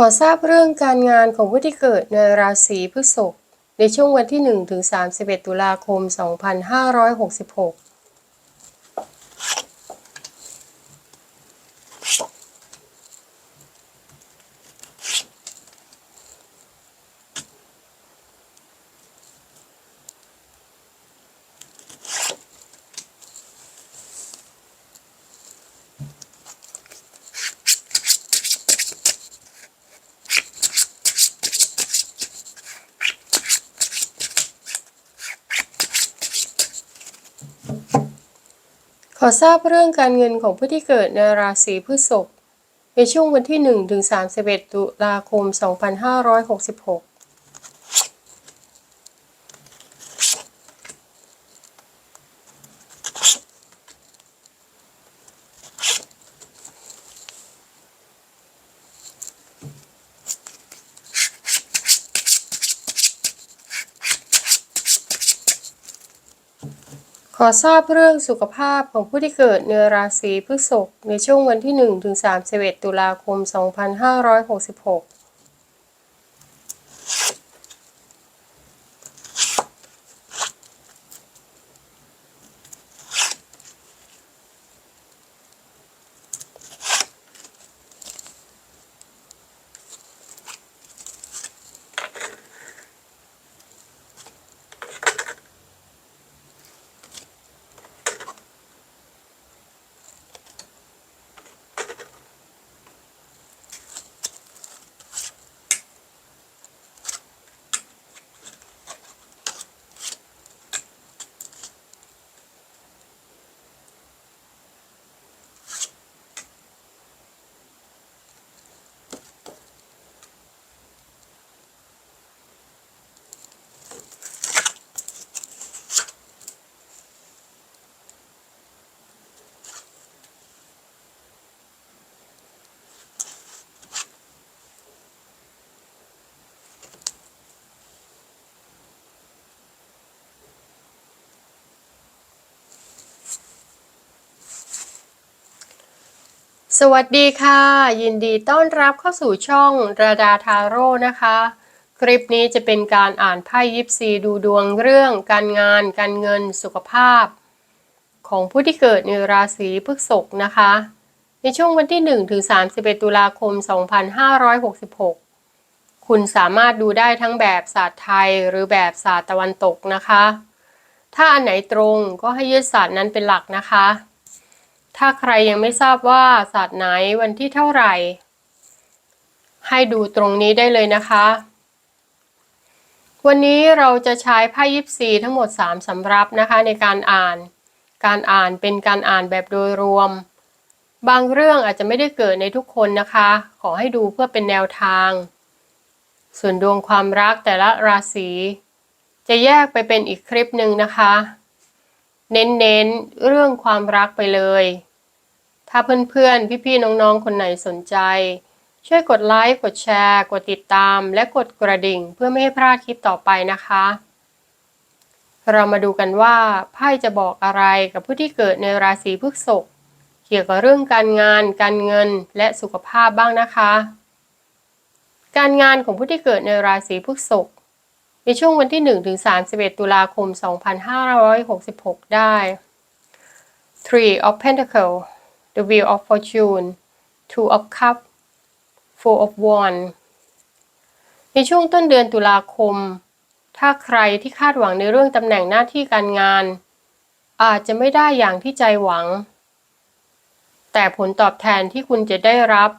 ขอทราบเรื่องการงานของผู้ที่เกิดในราศีพฤษภในช่วงวันที่1ถึง31 ตุลาคม 2566 อทราบเรื่องการเงินของผู้ที่เกิดในราศีพฤษภในช่วงวันที่1ถึง31 ตุลาคม 2566 ขอทราบเรื่องสุขภาพของผู้ที่เกิดในราศีพฤษภในช่วงวันที่1ถึง31 ตุลาคม 2566 สวัสดีค่ะ ยินดีต้อนรับเข้าสู่ช่องราดาทาโร่นะคะ คลิปนี้จะเป็นการอ่านไพ่ยิปซีดูดวงเรื่อง การงาน การเงินสุขภาพ ของผู้ที่เกิดในราศีพฤษภนะคะ ในช่วงวันที่1ถึง31 ตุลาคม 2566 คุณสามารถดูได้ทั้งแบบศาสตร์ไทยหรือแบบศาสตร์ตะวันตกนะคะ ถ้าอันไหนตรงก็ให้ยึดศาสตร์นั้นเป็นหลักนะคะ ถ้าใครยังไม่ทราบว่าศาสตร์ไหนวันที่เท่าไหร่ ให้ดูตรงนี้ได้เลยนะคะ วันนี้เราจะใช้ไพ่ยิปซีทั้งหมด 3สำรับนะคะในการอ่าน การอ่านเป็นการอ่านแบบโดยรวม บางเรื่องอาจจะไม่ได้เกิดในทุกคนนะคะ ขอให้ดูเพื่อเป็นแนวทาง ส่วนดวงความรักแต่ละราศีจะแยกไปเป็นอีกคลิปหนึ่งนะคะ เน้นๆเรื่องความรักไปเลย ถ้าเพื่อนๆ พี่ๆ น้องๆ คนไหนสนใจ ช่วยกดไลค์ กดแชร์ กดติดตาม และกดกระดิ่ง เพื่อไม่ให้พลาดคลิปต่อไปนะคะ เรามาดูกันว่าไพ่จะบอกอะไรกับผู้ที่เกิดในราศีพฤษภเกี่ยวกับเรื่องการงาน การเงิน และสุขภาพบ้างนะคะ การงานของผู้ที่เกิดในราศีพฤษภในช่วงวันที่1ถึง31 ตุลาคม 2566 ได้ Three of Pentacles The Wheel of Fortune Two of Cup Four of Wands ในช่วงต้นเดือนตุลาคม ถ้าใครที่คาดหวังในเรื่องตำแหน่งหน้าที่การงาน อาจจะไม่ได้อย่างที่ใจหวัง แต่ผลตอบแทนที่คุณจะได้รับ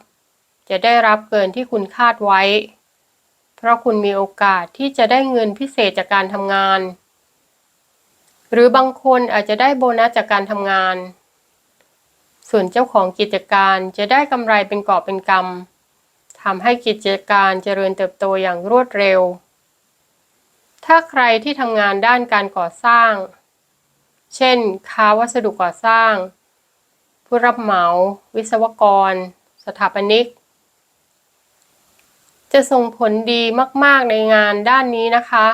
จะได้รับเกินที่คุณคาดไว้ เพราะคุณมีโอกาสที่จะได้เงินพิเศษจากการทำงาน หรือบางคนอาจจะได้โบนัสจากการทำงาน ส่วนเจ้าของกิจการจะได้กำไรเป็นกอบเป็นกำทำให้กิจการเจริญเติบโตอย่างรวดเร็ว ถ้าใครที่ทำงานด้านการก่อสร้าง เช่น ค้าวัสดุก่อสร้าง ผู้รับเหมา วิศวกร สถาปนิก จะส่งผลดีมาก ๆ ในงานด้านนี้นะคะ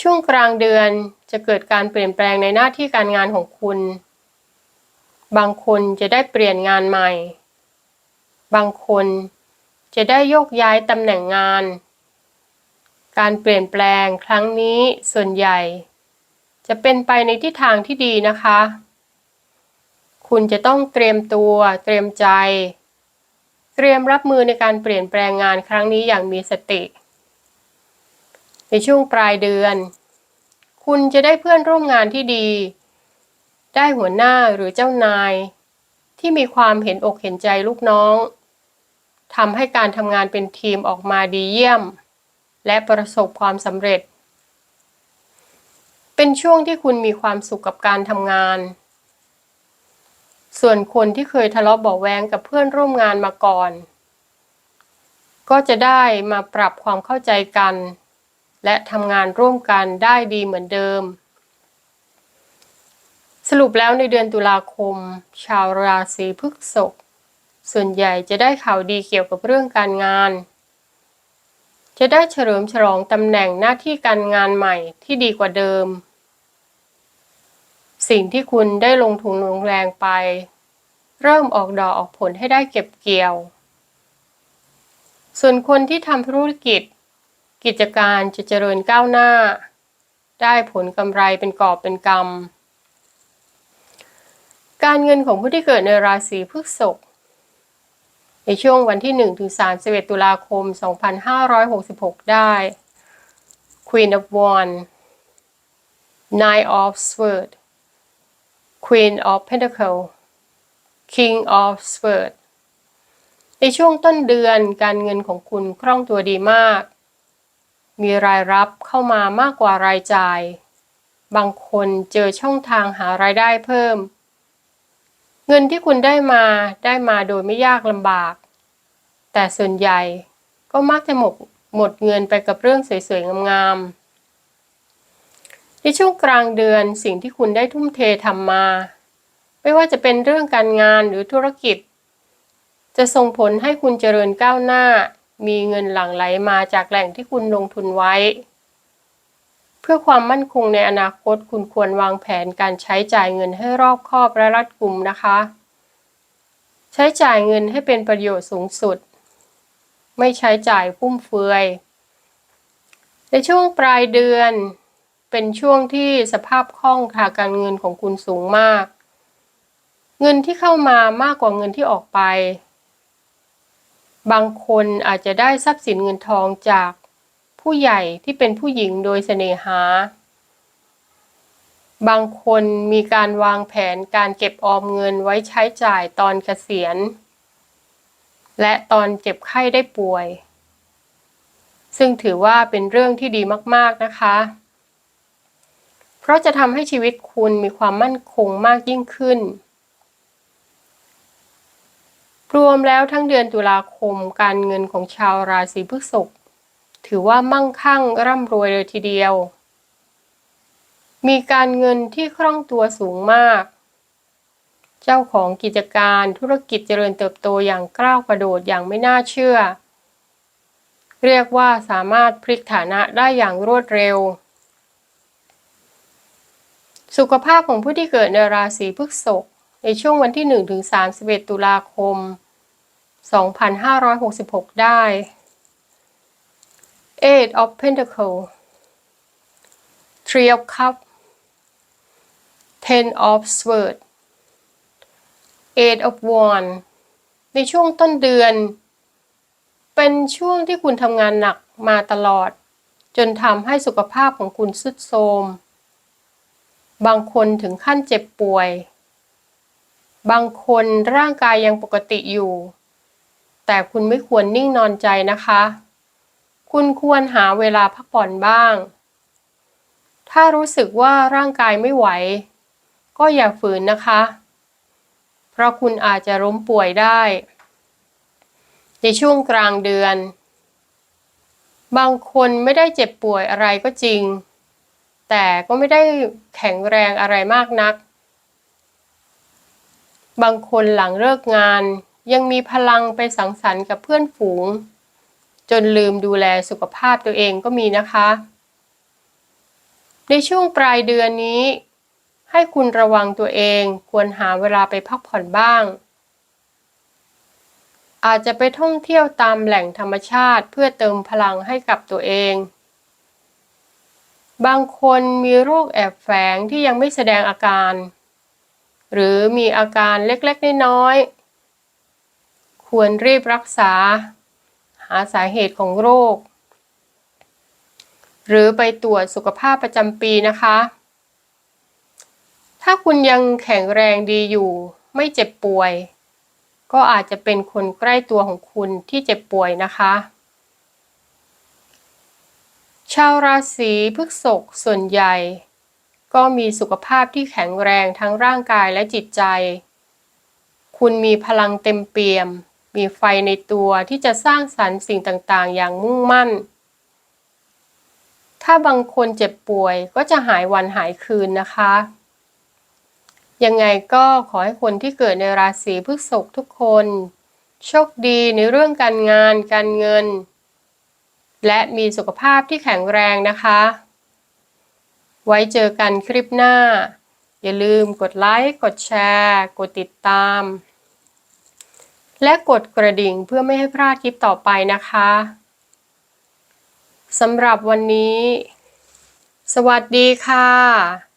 ช่วงกลางเดือนจะเกิดการเปลี่ยนแปลงในหน้าที่การงานของคุณ บางคนจะได้เปลี่ยนงานใหม่ บางคนจะได้โยกย้ายตำแหน่งงาน การเปลี่ยนแปลงครั้งนี้ส่วนใหญ่ จะเป็นไปในทิศทางที่ดีนะคะ คุณจะต้องเตรียมตัวเตรียมใจ เตรียมรับมือในการเปลี่ยนแปลงงานครั้งนี้อย่างมีสติ ในช่วงปลายเดือน คุณจะได้เพื่อนร่วมงานที่ดี ได้หัวหน้าหรือเจ้านาย ที่มีความเห็นอกเห็นใจลูกน้องทำให้การทำงานเป็นทีมออกมาดีเยี่ยม และประสบความสำเร็จ เป็นช่วงที่คุณมีความสุขกับการทำงาน ส่วนคนที่เคยทะเลาะเบาแวงกับเพื่อนร่วมงานมาก่อน ก็จะได้มาปรับความเข้าใจกัน และทำงานร่วมกันได้ดีเหมือนเดิม รุปแล้วในเดือนตุลาคม ชาวราศีพฤษภส่วนใหญ่จะได้ข่าวดีเกี่ยวกับเรื่องการงาน จะได้เฉลิมฉลองตำแหน่งหน้าที่การงานใหม่ที่ดีกว่าเดิม สิ่งที่คุณได้ลงทุนลงแรงไป เริ่มออกดอกออกผลให้ได้เก็บเกี่ยว ส่วนคนที่ทำธุรกิจ กิจการจะเจริญก้าวหน้า ได้ผลกำไรเป็นกอบเป็นกำ การเงินของผู้ที่เกิดในราศีพฤษภในช่วงวันที่1ถึง31 ตุลาคม 2566 ได้ Queen of Wands Nine of Swords Queen of Pentacles King of Swords ในช่วงต้นเดือนการเงินของคุณคล่องตัวดีมาก มีรายรับเข้ามามากกว่ารายจ่าย บางคนเจอช่องทางหารายได้เพิ่ม เงินที่คุณได้มาได้มาโดยไม่ยากลำบาก แต่ส่วนใหญ่ก็มักจะหมดหมดเงินไปกับเรื่องสวยๆงามๆในช่วงกลางเดือนสิ่งที่คุณได้ทุ่มเททำมา ไม่ว่าจะเป็นเรื่องการงานหรือธุรกิจ จะส่งผลให้คุณเจริญก้าวหน้า มีเงินหลั่งไหลมาจากแหล่งที่คุณลงทุนไว้ เพื่อความมั่นคงในอนาคตคุณควรวางแผนการใช้จ่ายเงินให้รอบคอบและรัดกุมนะคะ ใช้จ่ายเงินให้เป็นประโยชน์สูงสุด ไม่ใช้จ่ายฟุ่มเฟือย ในช่วงปลายเดือน เป็นช่วงที่สภาพคล่องทางการเงินของคุณสูงมาก เงินที่เข้ามามากกว่าเงินที่ออกไป บางคนอาจจะได้ทรัพย์สินเงินทองจาก ผู้ใหญ่ที่เป็นผู้หญิงโดยเสน่หา บางคนมีการวางแผนการเก็บออมเงินไว้ใช้จ่ายตอนเกษียณ และตอนเจ็บไข้ได้ป่วย ซึ่งถือว่าเป็นเรื่องที่ดีมากๆนะคะ เพราะจะทำให้ชีวิตคุณมีความมั่นคงมากยิ่งขึ้นรวมแล้วทั้งเดือนตุลาคมการเงินของชาวราศีพฤษภ ถือว่ามั่งคั่งร่ำรวยเลยทีเดียว มีการเงินที่คล่องตัวสูงมาก เจ้าของกิจการธุรกิจเจริญเติบโตอย่างกล้าวกระโดดอย่างไม่น่าเชื่อ เรียกว่าสามารถพลิกฐานะได้อย่างรวดเร็ว สุขภาพของผู้ที่เกิดในราศีพฤษภในช่วงวันที่ 1-31 ตุลาคม 2566 ได้ Eight of Pentacles Three of Cups Ten of Swords Eight of Wands ในช่วงต้นเดือน เป็นช่วงที่คุณทำงานหนักมาตลอด จนทำให้สุขภาพของคุณสุดโทรมบางคนถึงขั้นเจ็บป่วย บางคนร่างกายยังปกติอยู่ แต่คุณไม่ควรนิ่งนอนใจนะคะ คุณควรหาเวลาพักผ่อนบ้าง ถ้ารู้สึกว่าร่างกายไม่ไหว ก็อย่าฝืนนะคะ เพราะคุณอาจจะล้มป่วยได้ ในช่วงกลางเดือน บางคนไม่ได้เจ็บป่วยอะไรก็จริง แต่ก็ไม่ได้แข็งแรงอะไรมากนัก บางคนหลังเลิกงานยังมีพลังไปสังสรรค์กับเพื่อนฝูง จนลืมดูแลสุขภาพตัวเองก็มีนะคะ ในช่วงปลายเดือนนี้ ให้คุณระวังตัวเองควรหาเวลาไปพักผ่อนบ้าง อาจจะไปท่องเที่ยวตามแหล่งธรรมชาติเพื่อเติมพลังให้กับตัวเอง บางคนมีโรคแอบแฝงที่ยังไม่แสดงอาการ หรือมีอาการเล็กๆน้อยๆควรรีบรักษาาสาเหตุของโรค หรือไปตรวจสุขภาพประจำปีนะคะ ถ้าคุณยังแข็งแรงดีอยู่ ไม่เจ็บป่วย ก็อาจจะเป็นคนใกล้ตัวของคุณที่เจ็บป่วยนะคะ ชาวราศีพฤษภส่วนใหญ่ ก็มีสุขภาพที่แข็งแรงทั้งร่างกายและจิตใจ คุณมีพลังเต็มเปี่ยม มีไฟในตัวที่จะสร้างสรรค์สิ่งต่างๆ อย่างมุ่งมั่น ถ้าบางคนเจ็บป่วยก็จะหายวันหายคืนนะคะ ยังไงก็ขอให้คนที่เกิดในราศีพฤษภทุกคน โชคดีในเรื่องการงาน การเงิน และมีสุขภาพที่แข็งแรงนะคะ ไว้เจอกันคลิปหน้า อย่าลืมกดไลค์ กดแชร์ กดติดตาม และกดกระดิ่งเพื่อไม่ให้พลาดคลิปต่อไปนะคะสำหรับวันนี้ สวัสดีค่ะ